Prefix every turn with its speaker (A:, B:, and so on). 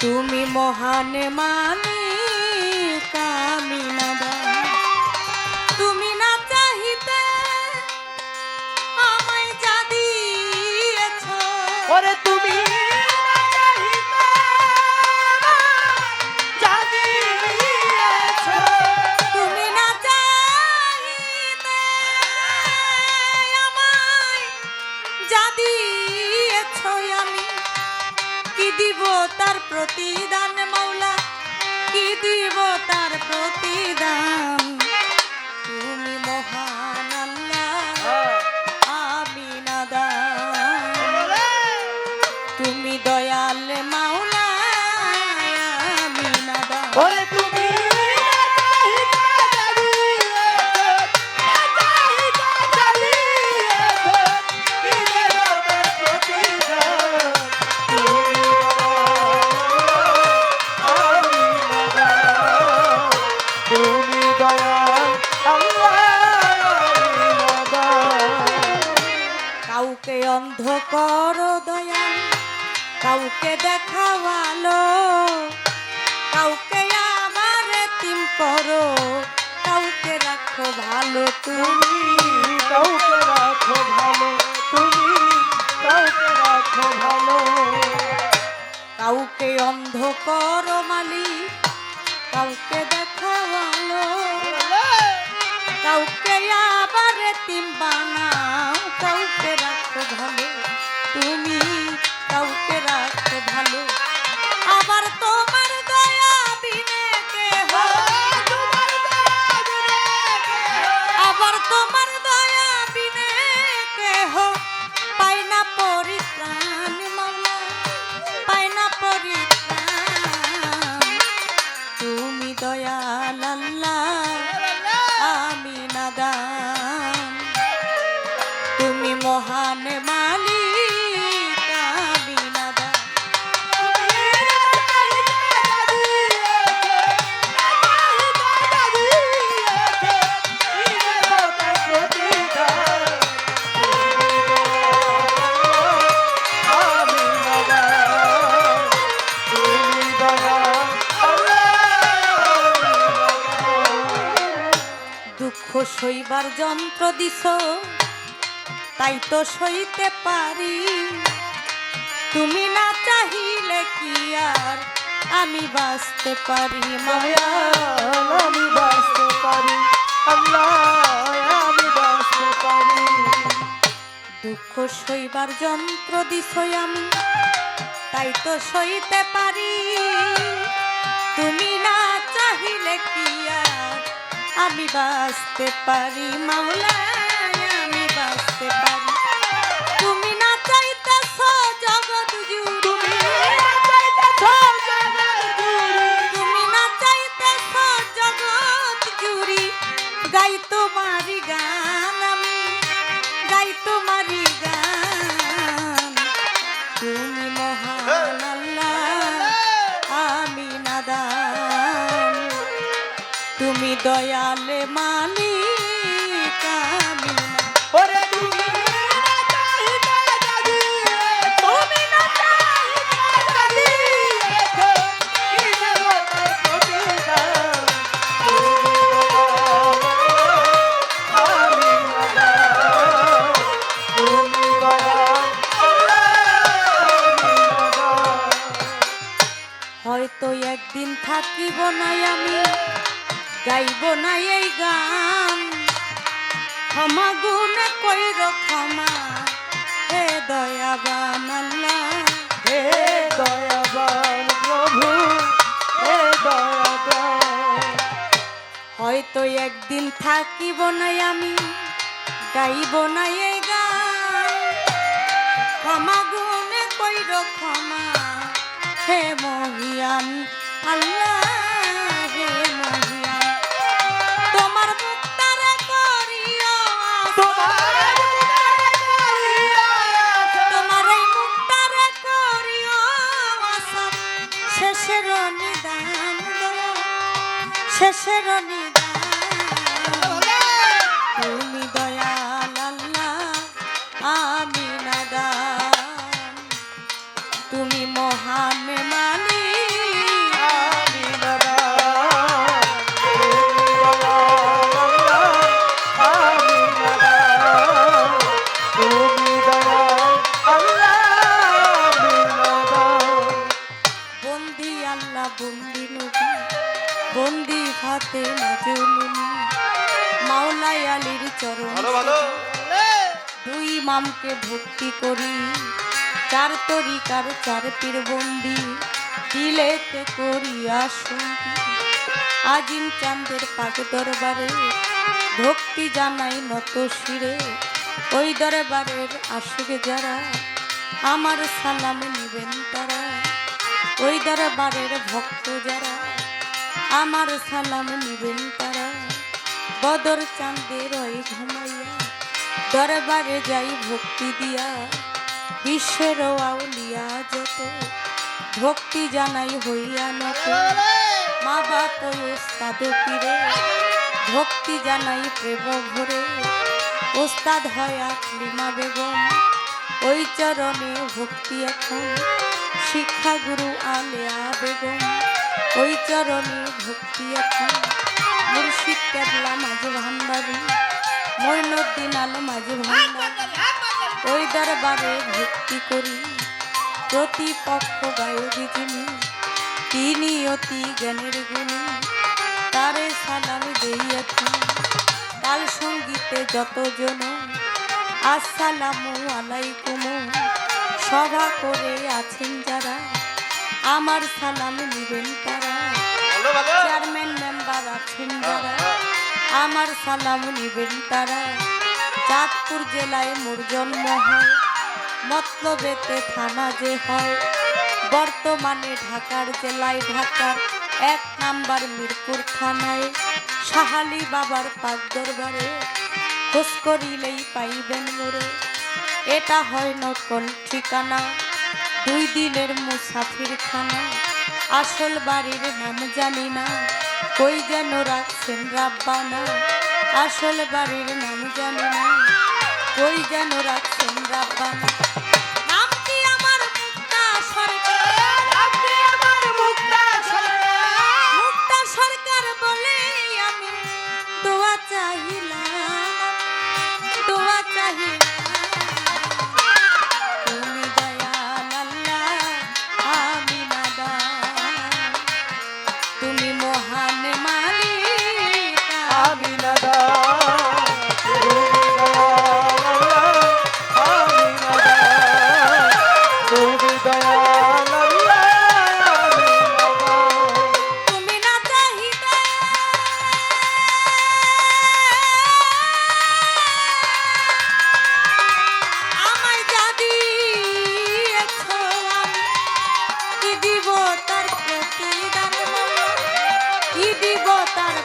A: তুমি মহান মানি কামি না
B: তুমি
A: না চাহিতে আমায় যা দিয়েছ। তুমি প্রতিদান মৌলা, কি দিব তার প্রতিদান? তুমি মহান আল্লাহ, আমি নাদান। তুমি দয়াল মাওলা, আমি
B: তুমি তুমি
A: করো দয়াল কাউকে দেখাওয়ালো কাউকে আবার তিম করো কাউকে রাখো ভালো তুমি
B: তুমি। কাউকে রাখো ভালো তুমি কাউকে রাখো ভালো।
A: কাউকে অন্ধ করো মালিক কাউকে মহান নাদান দুঃখ সইবার যন্ত্র দিছ। তাই তো সইতে পারি। তুমি না চাহিলে কি আর আমি বাঁচতে পারি? মায়া,
B: আমি বাঁচতে পারি। আমি বাঁচতে পারি।
A: দুঃখ সইবার যন্ত্র দিছ আমি, তাই তো সইতে পারি। তুমি না চাহিলে কি আর আমি বাঁচতে পারি? মাওলা। তুমি দয়ালে মালিক। না এই গান। ক্ষমা গুণে কইর ক্ষমা। হে দয়াবান আল্লাহ।
B: হে দয়াবান প্রভু হে দয়াবান।
A: হয়তো একদিন থাকিব নাই আমি গাইব না এই গান। ক্ষমা গুণে কইর ক্ষমা। হে মহিয়ান আল্লাহ। শেষের তুমি দয়াল আল্লাহ আমি কাঁদতে না মাওলাই আলীর চরণ দুই মামকে ভক্তি করি। চার তরিকার চার পীরবন্দি দিলেতে করি শুনি আজিম চান্দের পাক দরবারে ভক্তি জানাই নত শিরে। ওই দরবারের আশুকে যারা আমার সালাম নিবেন তারা। ওই দরবারের ভক্ত যারা আমার সালাম নিবেন তারা। বদর ওই ঘুমাইয়া, দরবারে যাই ভক্তি দিয়া। বিশ্বের আউলিয়া যত, ভক্তি জানাই হইয়া নত। মা বাপ পীরে, ভক্তি জানাই প্রেম ভরে। ওস্তাদ হয় আকলিমা বেগম, ওই চরণে ভক্তি এখন। শিক্ষা গুরু আলেয়া বেগম। ওই চরণে ভক্তি এখন মুর্শিদ কেবলা মাঝে ভান্ডারি মৈনুদ্দিন আল মাঝে ভান্ডারি। ওই দরবারে ভক্তি করি প্রতিপক্ষ গায়ক যিনি তিনি অতি জ্ঞানের গুণী, তারে সালাম দেইয়াছি। কাল সঙ্গীতে যতজন আসসালামু আলাইকুম। সভা করে আছেন যারা আমার সালাম নিবেন তারা। চেয়ারম্যান মেম্বার আছেন যারা। আমার সালাম নিবেন তারা। চাঁদপুর জেলায় মোর জন্ম হয়। মতলবেতে থানা যে হয়। বর্তমানে ঢাকার জেলায় ঢাকার এক নাম্বার মিরপুর থানায়। সাহালি বাবার পাক দরবারে খোঁজ করিলেই পাইবেন মোরে। এটা হয় নকল ঠিকানা। দুই দিনের মুসাফির খানা আসল বাড়ির নাম জানি না। কই যেন রাখছেন রাব্বানা। আসল বাড়ির নাম জানি না। কই যেন রাখছেন রাব্বানা।